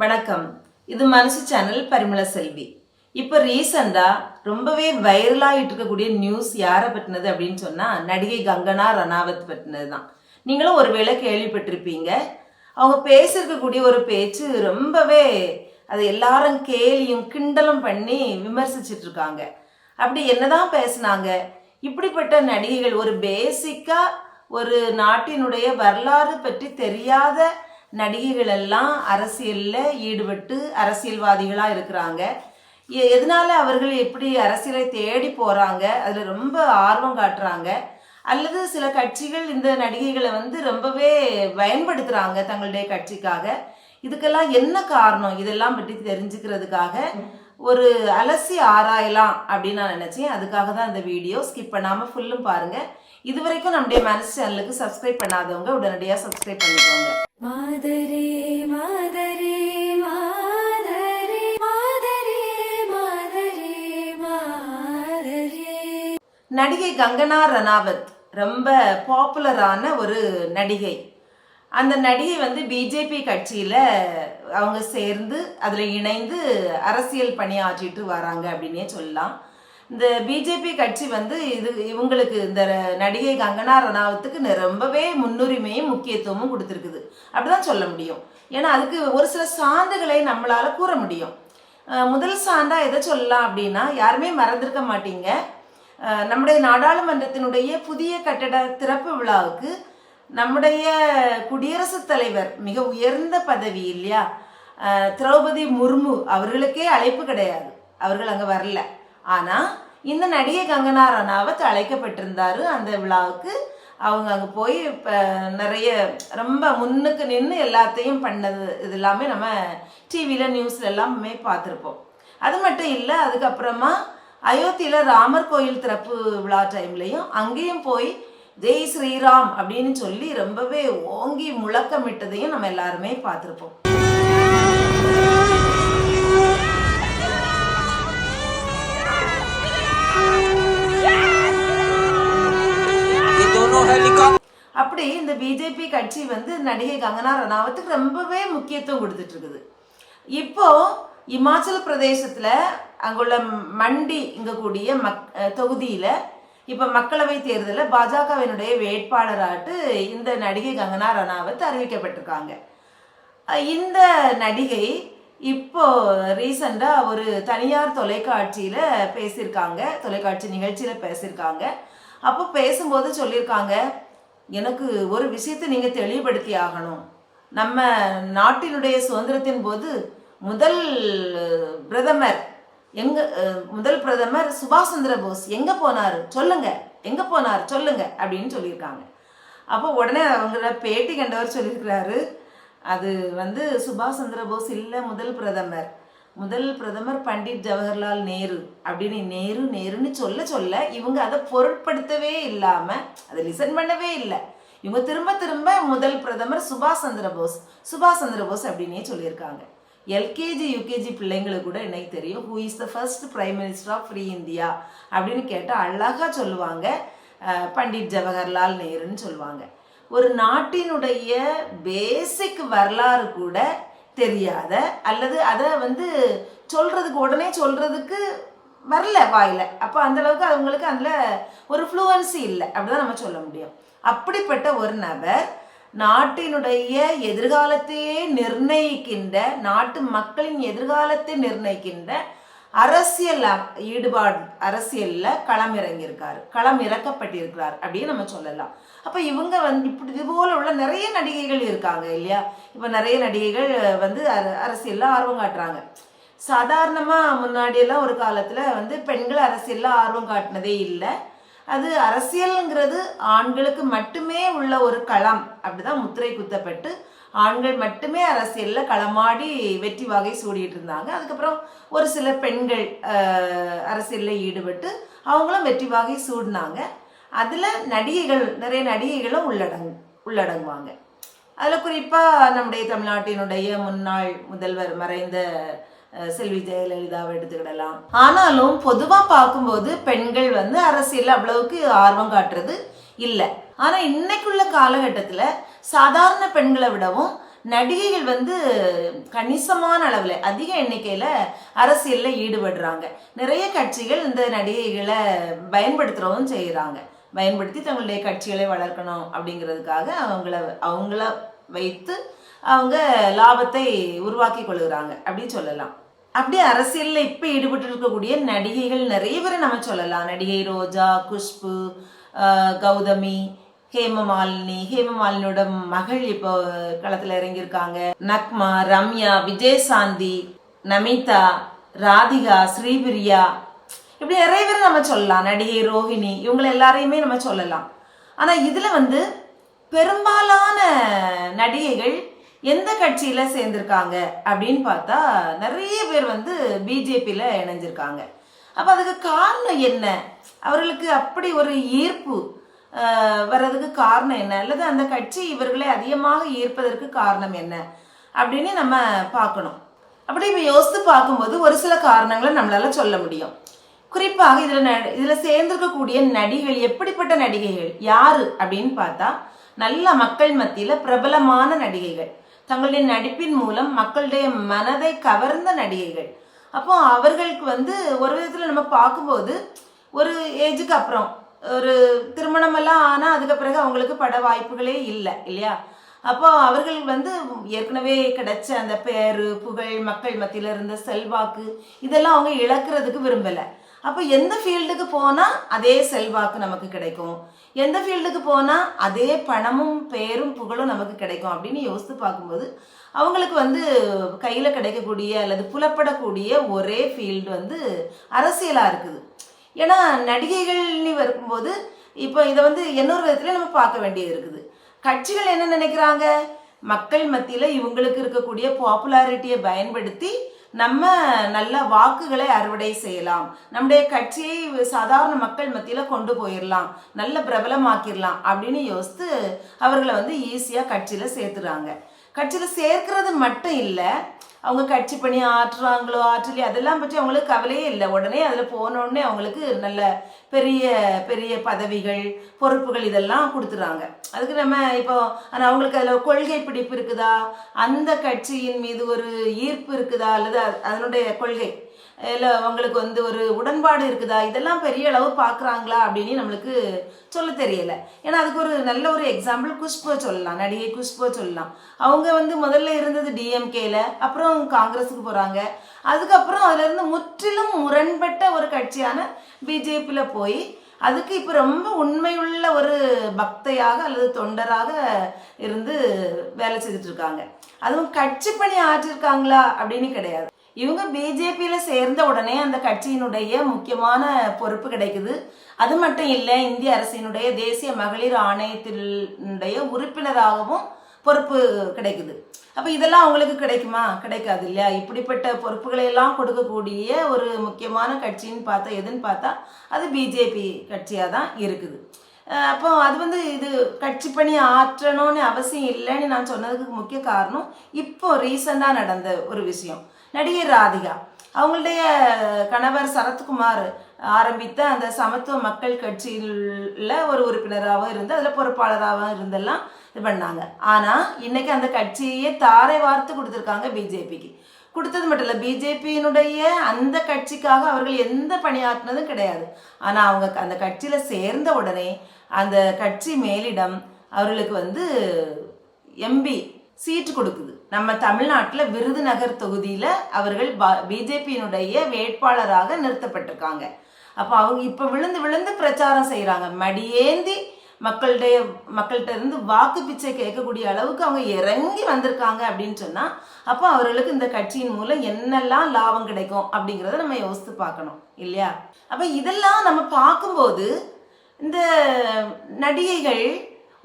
வணக்கம். இது மனசு சேனல் பரிமள செல்வி. இப்போ ரீசெண்டாக ரொம்பவே வைரலாகிட்டு இருக்கக்கூடிய நியூஸ் யாரை பற்றினது அப்படின்னு சொன்னால் நடிகை கங்கனா ரணாவத் பற்றினது தான் நீங்களும் ஒருவேளை கேள்விப்பட்டிருப்பீங்க. அவங்க பேசியிருக்கக்கூடிய ஒரு பேச்சு ரொம்பவே அது எல்லாரும் கேலியும் கிண்டலும் பண்ணி விமர்சிச்சிட்டு இருக்காங்க அப்படி என்னதான் பேசுனாங்க? இப்படிப்பட்ட நடிகைகள் ஒரு பேசிக்காக ஒரு நாட்டினுடைய வரலாறு பற்றி தெரியாத நடிகைகள் எல்லாம் அரசியலில் ஈடுபட்டு அரசியல்வாதிகளாக இருக்கிறாங்க. எ- எதனால அவர்கள் எப்படி அரசியலை தேடி போகிறாங்க அதில் ரொம்ப ஆர்வம் காட்டுறாங்க. அல்லது சில கட்சிகள் இந்த நடிகைகளை வந்து ரொம்பவே பயன்படுத்துகிறாங்க தங்களுடைய கட்சிக்காக. இதுக்கெல்லாம் என்ன காரணம்? இதெல்லாம் பற்றி தெரிஞ்சுக்கிறதுக்காக ஒரு அலசி ஆராயலாம் அப்படின்னு நான் நினச்சேன். அதுக்காக தான் இந்த வீடியோ. ஸ்கிப் பண்ணாமல் ஃபுல்லும் பாருங்கள் இது வரைக்கும் நம்முடைய மனசு சேனலுக்கு சப்ஸ்கிரைப் பண்ணாதவங்க உடனடியாக சப்ஸ்கிரைப் பண்ணிக்கோங்க. மாதரே மாதரே மாதரே மாதரே மாதரே மாதரே. நடிகை கங்கனா ரணாவத் ரொம்ப பாப்புலரான ஒரு நடிகை. அந்த நடிகை வந்து பிஜேபி கட்சியில் அவங்க சேர்ந்து அதில் இணைந்து அரசியல் பணியாற்றிட்டு வராங்க அப்படின்னே சொல்லலாம். இந்த பிஜேபி கட்சி வந்து இது இவங்களுக்கு இந்த நடிகை கங்கனா ரணாவத்துக்கு ரொம்பவே முன்னுரிமையும் முக்கியத்துவமும் கொடுத்துருக்குது. அப்படிதான் சொல்ல முடியும். ஏன்னா அதுக்கு ஒரு சில சான்றுகளை நம்மளால் கூற முடியும். முதல் சான்றா எதை சொல்லலாம் அப்படின்னா யாருமே மறந்திருக்க மாட்டீங்க. நம்முடைய நாடாளுமன்றத்தினுடைய புதிய கட்டட திறப்பு விழாவுக்கு நம்முடைய குடியரசுத் தலைவர் மிக உயர்ந்த பதவி இல்லையா? திரௌபதி முர்மு அவர்களுக்கே அழைப்பு கிடையாது. அவர்கள் அங்கே வரல. ஆனால் இந்த நடிகை கங்கனா ரனாவத் அழைக்கப்பட்டிருந்தாரு. அந்த விழாவுக்கு அவங்க அங்கே போய் இப்போ நிறைய ரொம்ப முன்னுக்கு நின்று எல்லாத்தையும் பண்ணது இது எல்லாமே நம்ம டிவியில் நியூஸ்ல எல்லாமே பார்த்துருப்போம். அது மட்டும் இல்லை அதுக்கப்புறமா அயோத்தியில் ராமர் கோயில் திறப்பு விழா டைம்லையும் அங்கேயும் போய் ஜெய் ஸ்ரீராம் அப்படின்னு சொல்லி ரொம்பவே ஓங்கி முழக்கமிட்டதையும் நம்ம எல்லாருமே பார்த்துருப்போம். அப்படி இந்த பிஜேபி கட்சி வந்து நடிகை கங்கனா ரணாவத்துக்கு ரொம்பவே முக்கியத்துவம் கொடுத்துட்டு இருக்குது இப்போ இமாச்சல பிரதேசத்தில் அங்குள்ள மண்டி இங்கே கூடிய மக் தொகுதியில் இப்போ மக்களவை தேர்தலில் பாஜகவினுடைய வேட்பாளராட்டு இந்த நடிகை கங்கனா ரணாவத் அறிவிக்கப்பட்டிருக்காங்க. இந்த நடிகை இப்போ ரீசண்டாக ஒரு தனியார் தொலைக்காட்சியில் பேசியிருக்காங்க. தொலைக்காட்சி நிகழ்ச்சியில் பேசியிருக்காங்க. அப்போ பேசும்போது சொல்லியிருக்காங்க எனக்கு ஒரு விஷயத்தை நீங்கள் தெளிவுபடுத்தி ஆகணும். நம்ம நாட்டினுடைய சுதந்திரத்தின் போது முதல் பிரதமர் எங்க முதல் பிரதமர் சுபாஷ் சந்திர போஸ் எங்கே போனாரு? சொல்லுங்க. எங்கே போனார்? சொல்லுங்க. அப்படின்னு சொல்லியிருக்காங்க. அப்போ உடனே அவங்கள பேட்டி கண்டவர் சொல்லியிருக்கிறாரு. அது வந்து சுபாஷ் சந்திர போஸ் இல்லை முதல் பிரதமர். முதல் பிரதமர் பண்டிட் ஜவஹர்லால் நேரு. அப்படின்னு நேரு நேருன்னு சொல்ல சொல்ல இவங்க அதை பொருட்படுத்தவே இல்லாமல் அதை லிசன் பண்ணவே இல்லை. இவங்க திரும்ப திரும்ப முதல் பிரதமர் சுபாஷ் சந்திர போஸ் சுபாஷ் சந்திர போஸ் அப்படின்னே சொல்லியிருக்காங்க. எல்கேஜி யூகேஜி பிள்ளைங்களுக்கு கூட எனக்கு தெரியும். Who is the first prime minister of free India அப்படின்னு கேட்டால் அழகாக சொல்லுவாங்க. பண்டிட் ஜவஹர்லால் நேருன்னு சொல்லுவாங்க. ஒரு நாட்டினுடைய பேசிக் வரலாறு கூட தெரியாத அல்லது அதை வந்து சொல்கிறதுக்கு உடனே சொல்கிறதுக்கு வரல வாயில். அப்போ அந்தளவுக்கு அவங்களுக்கு அதில் ஒரு ஃப்ளூவன்சி இல்லை. அப்படிதான் நம்ம சொல்ல முடியும். அப்படிப்பட்ட ஒரு நபர் நாட்டினுடைய எதிர்காலத்தையே நிர்ணயிக்கின்ற நாட்டு மக்களின் எதிர்காலத்தை நிர்ணயிக்கின்ற அரசியல் ஈடுபாடு அரசியல்ல களம் இறங்கியிருக்காரு. களம் இறக்கப்பட்டிருக்கிறார் அப்படின்னு நம்ம சொல்லலாம். அப்ப இவங்க வந்து இப்படி இது போல உள்ள நிறைய நடிகைகள் இருக்காங்க இல்லையா? இப்ப நிறைய நடிகைகள் வந்து அர- அரசியல்ல ஆர்வம் காட்டுறாங்க. சாதாரணமா முன்னாடியெல்லாம் ஒரு காலத்துல வந்து பெண்கள் அரசியல்ல ஆர்வம் காட்டினதே இல்லை. அது அரசியல்ங்கிறது ஆண்களுக்கு மட்டுமே உள்ள ஒரு களம். அப்படிதான் முத்திரை குத்தப்பட்டு ஆண்கள் மட்டுமே அரசியலில் களமாடி வெற்றி வகை சூடிட்டு இருந்தாங்க. அதுக்கப்புறம் ஒரு சில பெண்கள் அரசியலில் ஈடுபட்டு அவங்களும் வெற்றி வகை சூடினாங்க. அதில் நடிகைகள் நிறைய நடிகைகளும் உள்ளடங் உள்ளடங்குவாங்க. அதில் குறிப்பாக நம்முடைய தமிழ்நாட்டினுடைய முன்னாள் முதல்வர் மறைந்த செல்வி ஜெயலலிதாவை எடுத்துக்கிடலாம். ஆனாலும் பொதுவாக பார்க்கும்போது பெண்கள் வந்து அரசியல் அவ்வளவுக்கு ஆர்வம் காட்டுறது இல்லை. ஆனால் இன்னைக்குள்ள காலகட்டத்தில் சாதாரண பெண்களை விடவும் நடிகைகள் வந்து கணிசமான அளவில் அதிக எண்ணிக்கையில் அரசியலில் ஈடுபடுறாங்க. நிறைய கட்சிகள் இந்த நடிகைகளை பயன்படுத்துகிறவும் செய்கிறாங்க பயன்படுத்தி தங்களுடைய கட்சிகளை வளர்க்கணும் அப்படிங்கிறதுக்காக அவங்கள அவங்கள வைத்து அவங்க லாபத்தை உருவாக்கி கொள்கிறாங்க. அப்படின்னு சொல்லலாம். அப்படியே அரசியலில் இப்போ ஈடுபட்டு இருக்கக்கூடிய நடிகைகள் நிறைய பேரை நம்ம சொல்லலாம். நடிகை ரோஜா குஷ்பு கௌதமி ஹேமமாலினி. ஹேமமாலினியோட மகள் இப்போ களத்தில் இறங்கியிருக்காங்க. நக்மா ரம்யா விஜயசாந்தி நமிதா ராதிகா ஸ்ரீபிரியா. இப்படி நிறைய பேர் நம்ம சொல்லலாம். நடிகை ரோஹிணி இவங்களை எல்லாரையுமே நம்ம சொல்லலாம். ஆனால் இதில் வந்து பெரும்பாலான நடிகைகள் எந்த கட்சியில் சேர்ந்துருக்காங்க அப்படின்னு பார்த்தா நிறைய பேர் வந்து பிஜேபியில் இணைஞ்சிருக்காங்க. அப்போ அதுக்கு காரணம் என்ன? அவர்களுக்கு அப்படி ஒரு ஈர்ப்பு வர்றதுக்கு காரணம் என்ன? அல்லது அந்த கட்சி இவர்களை அதிகமாக ஈர்ப்பதற்கு காரணம் என்ன? அப்படின்னு நம்ம பார்க்கணும். அப்படி இப்போ யோசித்து பார்க்கும்போது ஒரு சில காரணங்களை நம்மளால சொல்ல முடியும். குறிப்பாக இதில் ந இதில் சேர்ந்திருக்கக்கூடிய நடிகைகள் எப்படிப்பட்ட நடிகைகள் யாரு அப்படின்னு பார்த்தா நல்ல மக்கள் மத்தியில் பிரபலமான நடிகைகள். தங்களுடைய நடிப்பின் மூலம் மக்களுடைய மனதை கவர்ந்த நடிகைகள். அப்போ அவர்களுக்கு வந்து ஒரு விதத்தில் நம்ம பார்க்கும்போது ஒரு ஏஜுக்கு அப்புறம் ஒரு திருமணமெல்லாம் ஆனால் அதுக்கு பிறகு அவங்களுக்கு பட வாய்ப்புகளே இல்லை இல்லையா? அப்போ அவர்கள் வந்து ஏற்கனவே கிடைச்ச அந்த பேரு புகழ் மக்கள் மத்தியில் இருந்த செல்வாக்கு இதெல்லாம் அவங்க இழக்கிறதுக்கு விரும்பலை. அப்போ எந்த ஃபீல்டுக்கு போனால் அதே செல்வாக்கு நமக்கு கிடைக்கும். எந்த ஃபீல்டுக்கு போனால் அதே பணமும் பேரும் புகழும் நமக்கு கிடைக்கும் அப்படின்னு யோசித்து பார்க்கும்போது அவங்களுக்கு வந்து கையில் கிடைக்கக்கூடிய அல்லது புலப்படக்கூடிய ஒரே ஃபீல்டு வந்து அரசியலாக இருக்குது. ஏன்னா நடிகைகள்னு வரும்போது இப்போ இதை வந்து இன்னொரு விதத்தில் நம்ம பார்க்க வேண்டியது இருக்குது. கட்சிகள் என்ன நினைக்கிறாங்க? மக்கள் மத்தியில் இவங்களுக்கு இருக்கக்கூடிய பாப்புலாரிட்டியை பயன்படுத்தி நம்ம நல்ல வாக்குகளை அறுவடை செய்யலாம். நம்முடைய கட்சியை சாதாரண மக்கள் மத்தியில் கொண்டு போயிடலாம் நல்ல பிரபலமாக்கிடலாம் அப்படின்னு யோசித்து அவர்களை வந்து ஈஸியாக கட்சியில் சேர்த்துறாங்க. கட்சியில் சேர்க்கிறது மட்டும் இல்லை அவங்க கட்சி பண்ணி ஆற்றுறாங்களோ ஆற்றலையோ அதெல்லாம் பற்றி அவங்களுக்கு கவலையே இல்லை. உடனே அதில் போனோடனே அவங்களுக்கு நல்ல பெரிய பெரிய பதவிகள் பொறுப்புகள் இதெல்லாம் கொடுத்துறாங்க. அதுக்கு நம்ம இப்போ ஆனால் அவங்களுக்கு அதில் கொள்கை பிடிப்பு இருக்குதா? அந்த கட்சியின் மீது ஒரு ஈர்ப்பு இருக்குதா? அல்லது அதனுடைய கொள்கை? இல்லை அவங்களுக்கு வந்து ஒரு உடன்பாடு இருக்குதா? இதெல்லாம் பெரிய அளவு பார்க்குறாங்களா அப்படின்னு நம்மளுக்கு சொல்ல தெரியலை. ஏன்னா அதுக்கு ஒரு நல்ல ஒரு எக்ஸாம்பிள் குஷ்புவை சொல்லலாம். நடிகை குஷ்புவை சொல்லலாம். அவங்க வந்து முதல்ல இருந்தது டிஎம்கேல அப்புறம் காங்கிரஸுக்கு போகிறாங்க அதுக்கப்புறம் அதுலேருந்து முற்றிலும் முரண்பட்ட ஒரு கட்சியான பிஜேபியில் போய் அதுக்கு இப்போ ரொம்ப உண்மையுள்ள ஒரு பக்தையாக அல்லது தொண்டராக இருந்து வேலை செஞ்சுட்டு இருக்காங்க. அதுவும் கட்சி பணி ஆற்றிருக்காங்களா அப்படின்னு கிடையாது. இவங்க பிஜேபியில் சேர்ந்த உடனே அந்த கட்சியினுடைய முக்கியமான பொறுப்பு கிடைக்குது. அது மட்டும் இல்லை இந்திய அரசினுடைய தேசிய மகளிர் ஆணையத்தினுடைய உறுப்பினராகவும் பொறுப்பு கிடைக்குது. அப்போ இதெல்லாம் அவங்களுக்கு கிடைக்குமா? கிடைக்காது இல்லையா? இப்படிப்பட்ட பொறுப்புகளை எல்லாம் கொடுக்கக்கூடிய ஒரு முக்கியமான கட்சின்னு பார்த்தா எதுன்னு பார்த்தா அது பிஜேபி கட்சியாக தான் இருக்குது. அப்போ அது வந்து இது கட்சி பணி ஆற்றணும்னு அவசியம் இல்லைன்னு நான் சொன்னதுக்கு முக்கிய காரணம் இப்போ ரீசெண்டாக நடந்த ஒரு விஷயம். நடிகை ராதிகா. அவங்களுடைய கணவர் சரத்குமார் ஆரம்பித்த அந்த சமத்துவ மக்கள் கட்சியில் ஒரு உறுப்பினராகவும் இருந்து அதில் பொறுப்பாளராகவும் இருந்தெல்லாம் இது பண்ணாங்க. ஆனால் இன்னைக்கு அந்த கட்சியே தாரை வார்த்து கொடுத்துருக்காங்க பிஜேபிக்கு. கொடுத்தது மட்டும் இல்லை பிஜேபியினுடைய அந்த கட்சிக்காக அவர்கள் எந்த பணியாற்றினதும் கிடையாது. ஆனால் அவங்க அந்த கட்சியில் சேர்ந்த உடனே அந்த கட்சி மேலிடம் அவர்களுக்கு வந்து எம்பி சீட்டு கொடுக்குது. நம்ம தமிழ்நாட்டில் விருதுநகர் தொகுதியில் அவர்கள் பிஜேபியினுடைய வேட்பாளராக நிறுத்தப்பட்டிருக்காங்க. அப்போ அவங்க இப்போ விழுந்து விழுந்து பிரச்சாரம் செய்கிறாங்க மடியேந்தி மக்களுடைய மக்கள்கிட்ட இருந்து வாக்கு பிச்சை கேட்கக்கூடிய அளவுக்கு அவங்க இறங்கி வந்திருக்காங்க அப்படின்னு சொன்னால் அப்போ அவர்களுக்கு இந்த கட்சியின் மூலம் என்னெல்லாம் லாபம் கிடைக்கும் அப்படிங்கிறத நம்ம யோசித்து பார்க்கணும் இல்லையா? அப்போ இதெல்லாம் நம்ம பார்க்கும்போது இந்த நடிகைகள்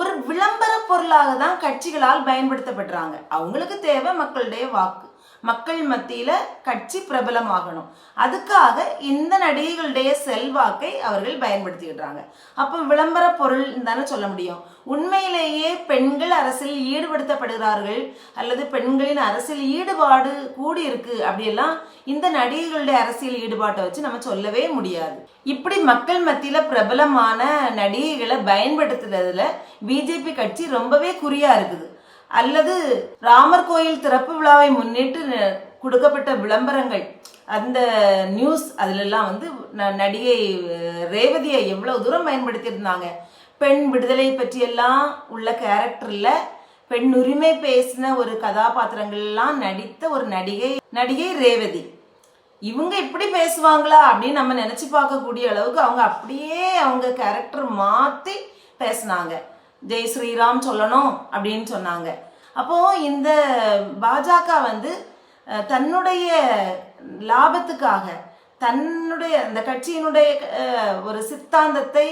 ஒரு விளம்பர பொருளாக தான் கட்சிகளால் பயன்படுத்தப்படுறாங்க. அவங்களுக்கு தேவை மக்களுடைய வாக்கு. மக்கள் மத்தியில் கட்சி பிரபலமாகணும். அதுக்காக இந்த நடிகைகளுடைய செல்வாக்கை அவர்கள் பயன்படுத்திக்கிட்டாங்க அப்போ விளம்பர பொருள் தானே சொல்ல முடியும். உண்மையிலேயே பெண்கள் அரசியல் ஈடுபடுத்தப்படுகிறார்கள் அல்லது பெண்களின் அரசியல் ஈடுபாடு கூடி இருக்கு அப்படியெல்லாம் இந்த நடிகைகளுடைய அரசியல் ஈடுபாட்டை வச்சு நம்ம சொல்லவே முடியாது. இப்படி மக்கள் மத்தியில பிரபலமான நடிகைகளை பயன்படுத்துறதுல பிஜேபி கட்சி ரொம்பவே குறியா இருக்குது. அல்லது ராமர் கோயில் திறப்பு விழாவை முன்னிட்டு கொடுக்கப்பட்ட விளம்பரங்கள். அந்த நியூஸ் அதிலெல்லாம் வந்து ந- நடிகை ரேவதியை எவ்வளோ தூரம் பயன்படுத்தியிருந்தாங்க. பெண் விடுதலை பற்றியெல்லாம் உள்ள கேரக்டரில் பெண் உரிமை பேசின ஒரு கதாபாத்திரங்கள்லாம் நடித்த ஒரு நடிகை நடிகை ரேவதி. இவங்க இப்படி பேசுவாங்களா அப்படின்னு நம்ம நினச்சி பார்க்கக்கூடிய அளவுக்கு அவங்க அப்படியே அவங்க கேரக்டர் மாற்றி பேசினாங்க. ஜெய் ஸ்ரீராம் சொல்லணும் அப்படின்னு சொன்னாங்க. அப்போ இந்த பாஜக வந்து தன்னுடைய லாபத்துக்காக தன்னுடைய அந்த கட்சியினுடைய ஒரு சித்தாந்தத்தை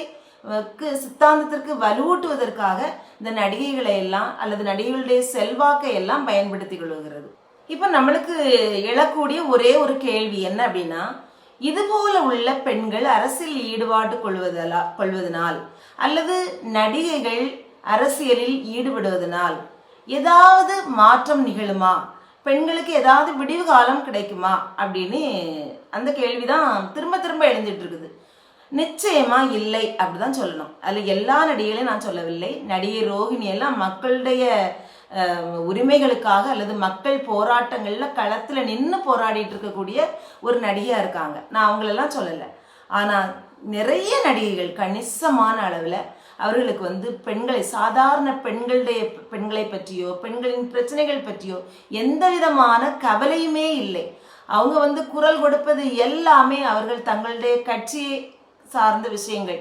சித்தாந்தத்திற்கு வலுவூட்டுவதற்காக இந்த நடிகைகளை எல்லாம் அல்லது நடிகைகளுடைய செல்வாக்கை எல்லாம் பயன்படுத்தி கொள்கிறது. இப்போ நம்மளுக்கு எழக்கூடிய ஒரே ஒரு கேள்வி என்ன அப்படின்னா இதுபோல உள்ள பெண்கள் அரசியல் ஈடுபாடு கொள்வதலா கொள்வதனால் அல்லது நடிகைகள் அரசியலில் ஈடுபடுவதனால் ஏதாவது மாற்றம் நிகழுமா? பெண்களுக்கு ஏதாவது விடிவு காலம் கிடைக்குமா? அப்படின்னு அந்த கேள்விதான் திரும்ப திரும்ப எழுந்துட்டு இருக்குது நிச்சயமா இல்லை அப்படிதான் சொல்லணும். அதுல எல்லா நடிகைகளையும் நான் சொல்லவில்லை. நடிகை ரோஹிணி எல்லாம் மக்களுடைய உரிமைகளுக்காக அல்லது மக்கள் போராட்டங்களில் களத்தில் நின்று போராடிட்டு இருக்கக்கூடிய ஒரு நடிகையாக இருக்காங்க. நான் அவங்களெல்லாம் சொல்லலை. ஆனால் நிறைய நடிகைகள் கணிசமான அளவில் அவர்களுக்கு வந்து பெண்களை சாதாரண பெண்களுடைய பெண்களை பற்றியோ பெண்களின் பிரச்சனைகள் பற்றியோ எந்த விதமான கவலையுமே இல்லை. அவங்க வந்து குரல் கொடுப்பது எல்லாமே அவர்கள் தங்களுடைய கட்சியை சார்ந்த விஷயங்கள்.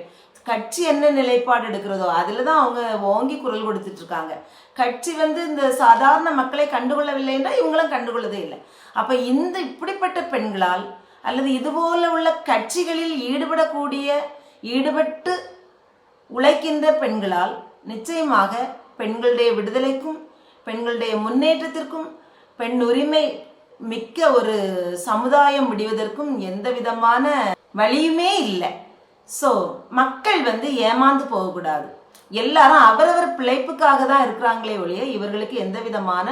கட்சி என்ன நிலைப்பாடு எடுக்கிறதோ அதில் தான் அவங்க ஓங்கி குரல் கொடுத்துட்டு இருக்காங்க. கட்சி வந்து இந்த சாதாரண மக்களை கண்டுகொள்ளவில்லை என்றால் இவங்களும் கண்டுகொள்ளதே இல்லை. அப்போ இந்த இப்படிப்பட்ட பெண்களால் அல்லது இதுபோல உள்ள கட்சிகளில் ஈடுபடக்கூடிய ஈடுபட்டு உழைக்கின்ற பெண்களால் நிச்சயமாக பெண்களுடைய விடுதலைக்கும் பெண்களுடைய முன்னேற்றத்திற்கும் பெண் உரிமை மிக்க ஒரு சமுதாயம் விடுவதற்கும் எந்த விதமான வழியுமே இல்லை. ஸோ மக்கள் வந்து ஏமாந்து போகக்கூடாது. எல்லாரும் அவரவர் பிழைப்புக்காக தான் இருக்கிறாங்களே ஒழிய இவர்களுக்கு எந்த விதமான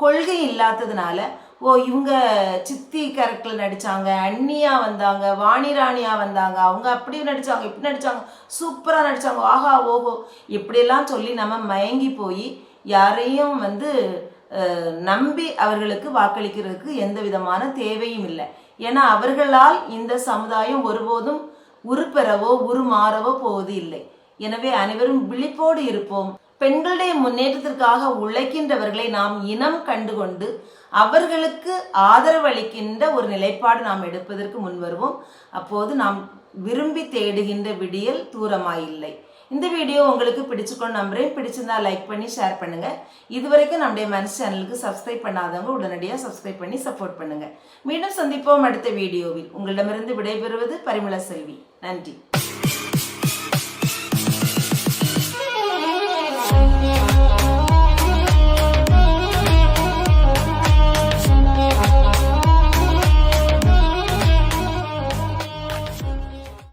கொள்கை இல்லாததுனால ஓ இவங்க சித்தி கேரக்டர்ல நடிச்சாங்க அண்ணியா வந்தாங்க வாணிராணியா வந்தாங்க அவங்க அப்படி நடிச்சாங்க இப்படி நடிச்சாங்க சூப்பரா நடிச்சாங்க ஆஹா ஓஹோ இப்படியெல்லாம் சொல்லி நம்ம மயங்கி போய் யாரையும் வந்து நம்பி அவர்களுக்கு வாக்களிக்கிறதுக்கு எந்த விதமான தேவையும் இல்லை. ஏன்னா அவர்களால் இந்த சமுதாயம் ஒருபோதும் உருப்பெறவோ உருமாறவோ போவது இல்லை. எனவே அனைவரும் விழிப்போடு இருப்போம். பெண்களுடைய முன்னேற்றத்திற்காக உழைக்கின்றவர்களை நாம் இனம் கண்டுகொண்டு அவர்களுக்கு ஆதரவளிக்கின்ற ஒரு நிலைப்பாடு நாம் எடுப்பதற்கு முன்வருவோம் அப்போது நாம் விரும்பி தேடுகின்ற விடியல் தூரமாயில்லை. இந்த வீடியோ உங்களுக்கு பிடிச்சுக்கொண்டு நம்புறேன். பிடிச்சிருந்தா லைக் பண்ணி ஷேர் பண்ணுங்க. இதுவரைக்கும் நம்முடைய மனசு சேனலுக்கு சப்ஸ்கிரைப் பண்ணாதவங்க உடனடியாக சப்ஸ்கிரைப் பண்ணி சப்போர்ட் பண்ணுங்க. மீண்டும் சந்திப்போம் அடுத்த வீடியோவில். உங்களிடமிருந்து விடைபெறுவது பரிமள செல்வி. நன்றி.